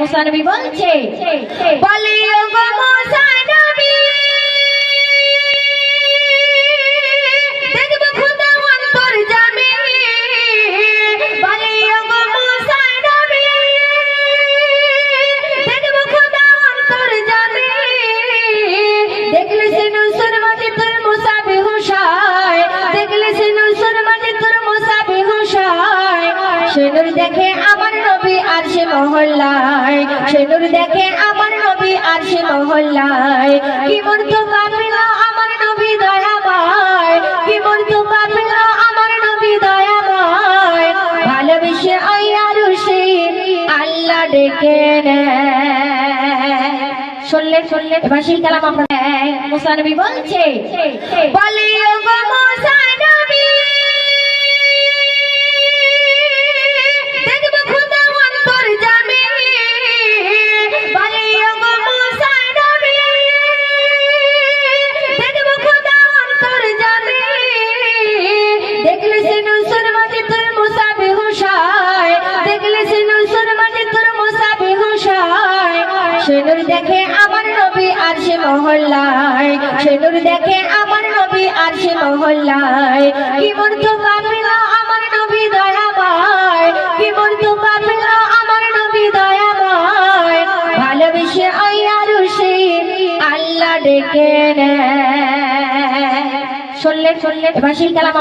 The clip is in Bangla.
মুসানবী বলছে বলে দেখে আমার নবী আর সে মহল্লায়। সে নূর দেখে আমার নবী আর সে মহল্লায়। কি মূর্ত কাপিল আমার নবী কি মূর্ত আমার নবী ভালোবেসে আল্লাহ ডেকে এবার সেই কালাম আমরা মুসানবী বলছে, বলে সে নূর দেখে আমার নবী আর সে মহল্লায়। সে নূর দেখে আমার নবী আর সে মহল্লায়। কি মূর্ত কাপিল আমার নবী দয়াময়? কি মূর্ত কাপিল আমার নবী দয়াময়? ভালোবেসে আয়ারু সে আল্লাহ ডেকে নেয়। শুনলেন শুনলেন এবার সেই কালাম